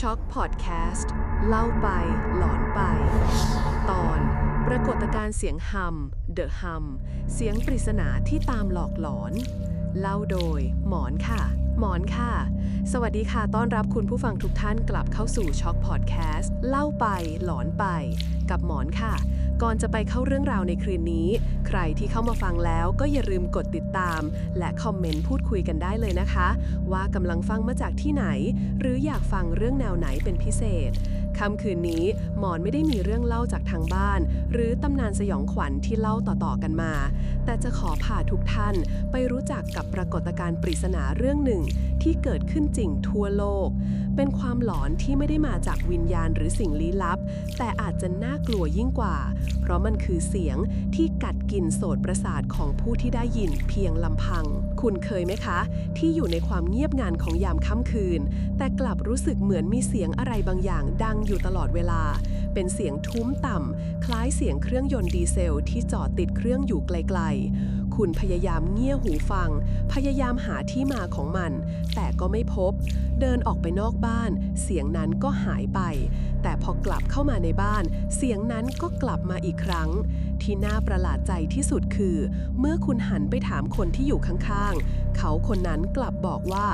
ช็อกพอดแคสต์เล่าไปหลอนไป ตอน ปรากฏการณ์เสียงฮัมเดอะฮัมเสียงปริศนาที่ตามหลอกหลอน เล่าโดยหมอนค่ะ หมอนค่ะ สวัสดีค่ะ ต้อนรับคุณผู้ฟังทุกท่านกลับเข้าสู่ช็อคพอดแคสต์เล่าไปหลอนไป กับหมอนค่ะ ก่อนจะไปเข้าเรื่องราวในคืนนี้ ใครที่เข้ามาฟังแล้วก็อย่าลืมกดติดตาม และคอมเมนต์พูดคุยกันได้เลยนะคะ ว่ากำลังฟังมาจากที่ไหน หรืออยากฟังเรื่องแนวไหนเป็นพิเศษ ค่ำคืนนี้หมอนไม่ได้มีเรื่องเล่าจากทางบ้าน หรือตำนานสยองขวัญที่เล่าต่อๆกันมา แต่จะขอพาทุกท่านไปรู้จักกับปรากฏการณ์ปริศนาเรื่องหนึ่ง ที่เกิดขึ้นจริงทั่วโลก เป็นความหลอนที่ไม่ได้มาจากวิญญาณหรือสิ่งลี้ลับ แต่อาจจะน่ากลัวยิ่งกว่า เพราะมันคือเสียงที่กัด กินโสตประสาทของผู้ที่ได้ยินเพียงลำพัง คุณเคยไหมคะ ที่อยู่ในความเงียบงันของยามค่ำคืน แต่กลับรู้สึกเหมือนมีเสียงอะไรบางอย่างดังอยู่ตลอดเวลา เป็นเสียงทุ้มต่ำคล้ายเสียงเครื่องยนต์ดีเซลที่จอดติดเครื่องอยู่ไกลๆ คุณพยายามเงี่ยหูฟัง พยายามหาที่มาของมัน แต่ก็ไม่พบ เดินออกไปนอกบ้าน เสียงนั้นก็หายไป แต่พอกลับเข้ามาในบ้าน เสียงนั้นก็กลับมาอีกครั้ง ที่น่าประหลาดใจที่สุดคือ เมื่อคุณหันไปถามคนที่อยู่ข้างๆ เขาคนนั้นกลับบอกว่า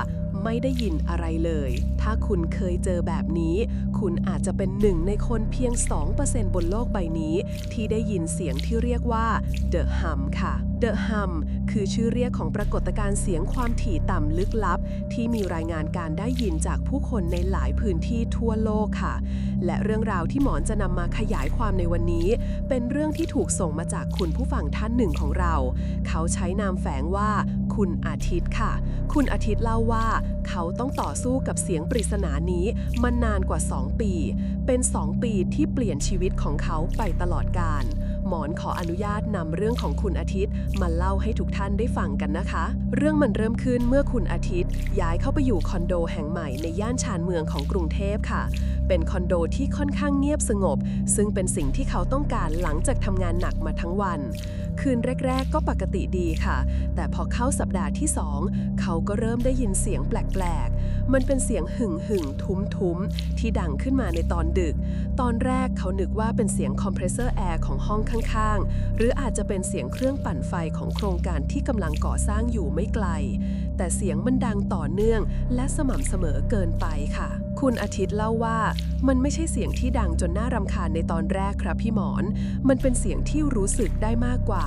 ไม่ได้ยินอะไรเลย ถ้าคุณเคยเจอแบบนี้ คุณอาจจะเป็นหนึ่งในคนเพียง 2%บนโลกใบนี้ ที่ได้ยินเสียงที่เรียกว่า The Hum ค่ะ The Hum คือชื่อเรียกของปรากฏการณ์เสียงความถี่ต่ำลึกลับ ที่มีรายงานการได้ยินจากผู้คนในหลายพื้นที่ทั่วโลกค่ะ และเรื่องราวที่หมอนจะนำมาขยายความในวันนี้ เป็นเรื่องที่ถูกส่งมาจากคุณผู้ฟังท่านหนึ่งของเรา เขาใช้นามแฝงว่า คุณอาทิตย์ค่ะ คุณอาทิตย์เล่าว่า เขาต้องต่อสู้กับเสียงปริศนานี้มานานกว่า 2 ปี เป็น 2 ปีที่เปลี่ยนชีวิตของเขาไปตลอดกาล หมอนขออนุญาตนำเรื่องของคุณอาทิตย์ มาเล่าให้ทุกท่านได้ฟังกันนะคะ เรื่องมันเริ่มขึ้นเมื่อคุณอาทิตย์ ย้ายเข้าไปอยู่คอนโดแห่งใหม่ในย่านชานเมืองของกรุงเทพค่ะ เป็นคอนโดที่ค่อนข้างเงียบสงบ ซึ่งเป็นสิ่งที่เขาต้องการหลังจากทำงานหนักมาทั้งวัน คืนแรก ๆ ก็ปกติดีค่ะ แต่พอเข้าสัปดาห์ที่ 2 เขาก็เริ่มได้ยินเสียงแปลก มันเป็นเสียงหึ่งหึ่งทุ้มทุ้มที่ดังขึ้นมาในตอนดึก ตอนแรกเขานึกว่าเป็นเสียงคอมเพรสเซอร์แอร์ของห้องข้างๆ หรืออาจจะเป็นเสียงเครื่องปั่นไฟของโครงการที่กำลังก่อสร้างอยู่ไม่ไกล แต่เสียงมันดังต่อเนื่อง และสม่ำเสมอเกินไปค่ะ คุณอาทิตย์เล่าว่า มันไม่ใช่เสียงที่ดังจนน่ารำคาญในตอนแรกครับพี่หมอน มันเป็นเสียงที่รู้สึกได้มากกว่า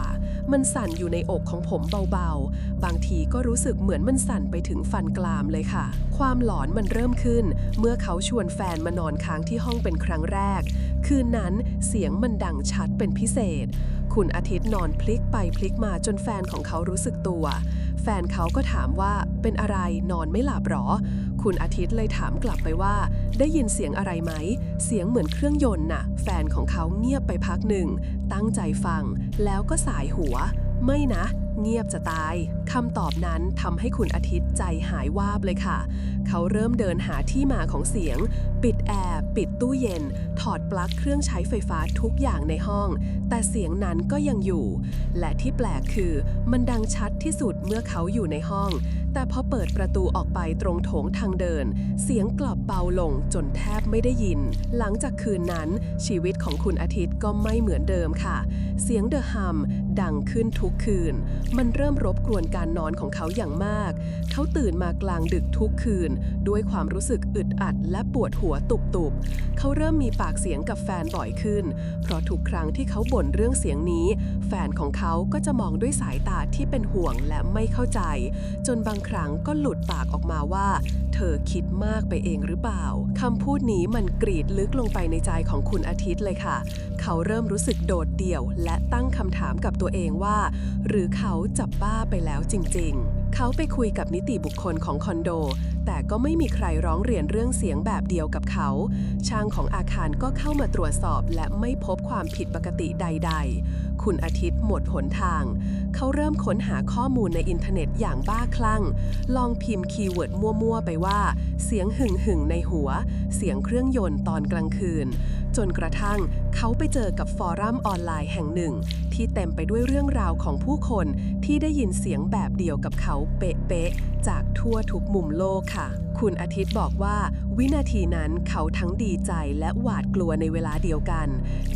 มันสั่นอยู่ในอกของผมเบาๆ บางทีก็รู้สึกเหมือนมันสั่นไปถึงฟันกรามเลยค่ะ ความหลอนมันเริ่มขึ้น เมื่อเขาชวนแฟนมานอนค้างที่ห้องเป็นครั้งแรก คืนนั้นเสียงมันดังชัดเป็นพิเศษ คุณอาทิตย์นอนพลิกไปพลิกมาจนแฟนของเขารู้สึกตัว แฟนเขาก็ถามว่าเป็นอะไรนอนไม่หลับหรอ คุณอาทิตย์เลยถามกลับไปว่า ได้ยินเสียงอะไรไหม เสียงเหมือนเครื่องยนต์น่ะ แฟนของเขาเงียบไปพักหนึ่ง ตั้งใจฟัง แล้วก็สายหัว ไม่นะ เงียบจะตายคำตอบนั้นทำให้คุณอาทิตย์ใจหายวาบเลยค่ะ เขาเริ่มเดินหาที่มาของเสียง ปิดแอร์ ปิดตู้เย็น ถอดปลั๊กเครื่องใช้ไฟฟ้าทุกอย่างในห้อง แต่เสียงนั้นก็ยังอยู่ และที่แปลกคือ มันดังชัดที่สุดเมื่อเขาอยู่ในห้อง แต่พอเปิดประตูออกไปตรงโถงทางเดิน เสียงกลับเบาลงจนแทบไม่ได้ยิน หลังจากคืนนั้น ชีวิตของคุณอาทิตย์ก็ไม่เหมือนเดิมค่ะ เสียงเดอะฮัมดังขึ้นทุกคืน มันเริ่มรบกวนการนอนของเขาอย่างมาก เขาตื่นมากลางดึกทุกคืน ด้วยความรู้สึกอึดอัดและปวดหัวตุบๆ เขาเริ่มมีปากเสียงกับแฟนบ่อยขึ้น เพราะทุกครั้งที่เขาบ่นเรื่องเสียงนี้ แฟนของเขาก็จะมองด้วยสายตาที่เป็นห่วงและไม่เข้าใจ จนบางครั้งก็หลุดปากออกมาว่า เธอคิดมากไปเองหรือเปล่าคำพูดนี้มันกรีดลึกลงไปในใจของคุณอาทิตย์เลยค่ะ เขาเริ่มรู้สึกโดดเดี่ยว และตั้งคำถามกับตัวเองว่า หรือเขาจับบ้าไปแล้วจริง ๆเขาไปคุยกับนิติบุคคลของคอนโด แต่ก็ไม่มีใครร้องเรียนเรื่องเสียงแบบเดียวกับเขา ช่างของอาคารก็เข้ามาตรวจสอบและไม่พบความผิดปกติใด ๆ คุณอาทิตย์หมดหนทาง เขาเริ่มค้นหาข้อมูลในอินเทอร์เน็ตอย่างบ้าคลั่ง ลองพิมพ์คีย์เวิร์ดมั่ว ๆ ไปว่า เสียงหึ่งหึ่งๆในหัว เสียงเครื่องยนต์ตอนกลางคืน จนกระทั่ง เขาไปเจอกับฟอรัมออนไลน์แห่งหนึ่ง ที่เต็มไปด้วยเรื่องราวของผู้คนที่ได้ยินเสียงแบบเดียวกับเขาเป๊ะๆ จากทั่วทุกมุมโลกค่ะ คุณอาทิตย์บอกว่า วินาทีนั้นเขาทั้งดีใจและหวาดกลัวในเวลาเดียวกัน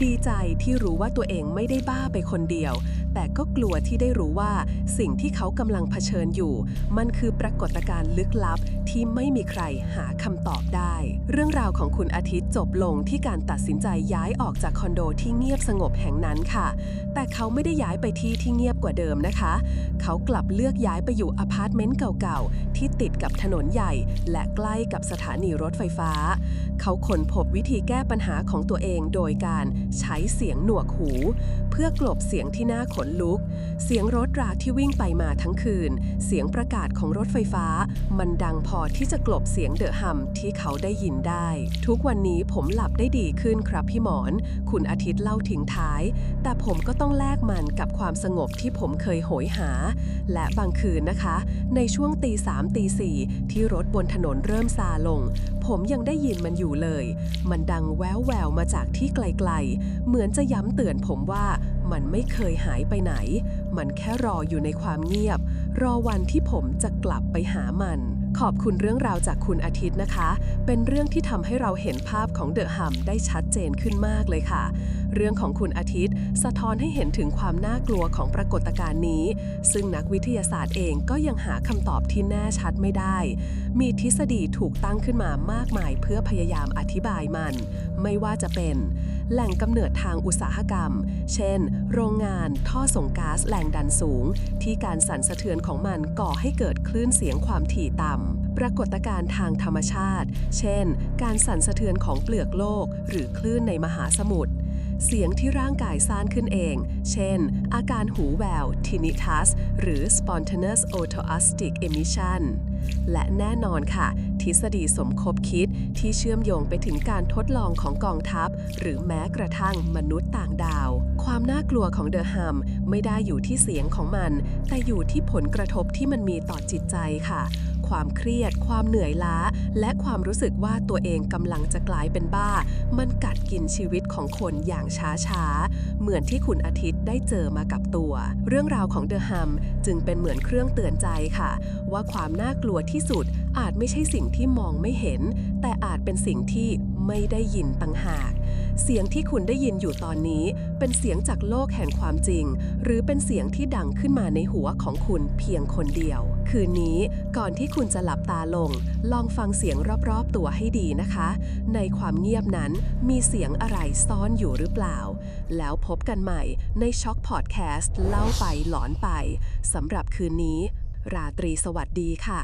ดีใจที่รู้ว่าตัวเองไม่ได้บ้าไปคนเดียว แต่ก็กลัวที่ได้รู้ว่า สิ่งที่เขากำลังเผชิญอยู่ มันคือปรากฏการณ์ลึกลับที่ไม่มีใครหาคำตอบได้ เรื่องราวของคุณอาทิตย์จบลงที่การตัดสินใจย้ายออกจากคอนโดที่เงียบสงบแห่งนั้นค่ะ แต่เขาไม่ได้ย้ายไปที่ที่เงียบกว่าเดิมนะคะ เขากลับเลือกย้ายไปอยู่อพาร์ตเมนต์เก่าๆ ที่ติดกับถนนใหญ่ และใกล้กับสถานีรถไฟฟ้า เขาค้นพบวิธีแก้ปัญหาของตัวเองโดยการใช้เสียงหนวกหู เพื่อกลบเสียงที่น่าขนลุก เสียงรถราที่วิ่งไปมาทั้งคืน เสียงประกาศของรถไฟฟ้า มันดังพอที่จะกลบเสียงเดอะฮัมที่เขาได้ยินได้ ทุกวันนี้ผมหลับได้ดีขึ้นครับพี่หมอนคุณอาทิตย์เล่าทิ้งท้าย แต่ผมก็ต้องแลกมันกับความสงบที่ผมเคยโหยหา และบางคืนนะคะ ในช่วงตีสามตีสี่ที่รถบนถนนเริ่มซาลง ผมยังได้ยินมันอยู่เลย มันดังแววแววมาจากที่ไกลๆ เหมือนจะย้ำเตือนผมว่ามันไม่เคยหายไปไหน มันแค่รออยู่ในความเงียบ รอวันที่ผมจะกลับไปหามัน ขอบคุณเรื่องราวจากคุณอาทิตย์นะคะ เป็นเรื่องที่ทำให้เราเห็นภาพของเดอะฮัมได้ชัดเจนขึ้นมากเลยค่ะเรื่องของคุณอาทิตย์ สะท้อนให้เห็นถึงความน่ากลัวของปรากฏการณ์นี้ ซึ่งนักวิทยาศาสตร์เองก็ยังหาคำตอบที่แน่ชัดไม่ได้ มีทฤษฎีถูกตั้งขึ้นมามากมายเพื่อพยายามอธิบายมัน ไม่ว่าจะเป็นแหล่งกำเนิดทางอุตสาหกรรม เช่น โรงงาน ท่อส่งก๊าซแรงดันสูง ที่การสั่นสะเทือนของมันก่อให้เกิดคลื่นเสียงความถี่ต่ำ ปรากฏการณ์ทางธรรมชาติ เช่น การสั่นสะเทือนของเปลือกโลก หรือคลื่นในมหาสมุทร เสียงที่ร่างกายสร้างขึ้นเอง เช่น อาการหูแวว tinnitus หรือ spontaneous otoacoustic emission และแน่นอนค่ะ ทฤษฎีสมคบคิดที่เชื่อมโยงไปถึงการทดลองของกองทัพ หรือแม้กระทั่งมนุษย์ต่างดาว ความน่ากลัวของเดอะฮัมไม่ได้อยู่ที่เสียงของมัน แต่อยู่ที่ผลกระทบที่มันมีต่อจิตใจค่ะ ความเครียด ความเหนื่อยล้า และความรู้สึกว่าตัวเองกำลังจะกลายเป็นบ้า มันกัดกินชีวิตของคนอย่างช้าๆ เหมือนที่คุณอาทิตย์ได้เจอมากับตัว เรื่องราวของเดอะฮัมจึงเป็นเหมือนเครื่องเตือนใจค่ะ ว่าความน่ากลัวที่สุดอาจไม่ใช่สิ่งที่มองไม่เห็น แต่อาจเป็นสิ่งที่ไม่ได้ยินต่างหากเสียงที่คุณได้ยินอยู่ตอนนี้ เป็นเสียงจากโลกแห่งความจริง หรือเป็นเสียงที่ดังขึ้นมาในหัวของคุณเพียงคนเดียว คืนนี้ก่อนที่คุณจะหลับตาลง ลองฟังเสียงรอบๆตัวให้ดีนะคะ ในความเงียบนั้นมีเสียงอะไรซ่อนอยู่หรือเปล่า แล้วพบกันใหม่ในช็อคพอดแคสต์เล่าไปหลอนไปสำหรับคืนนี้ ราตรีสวัสดีค่ะ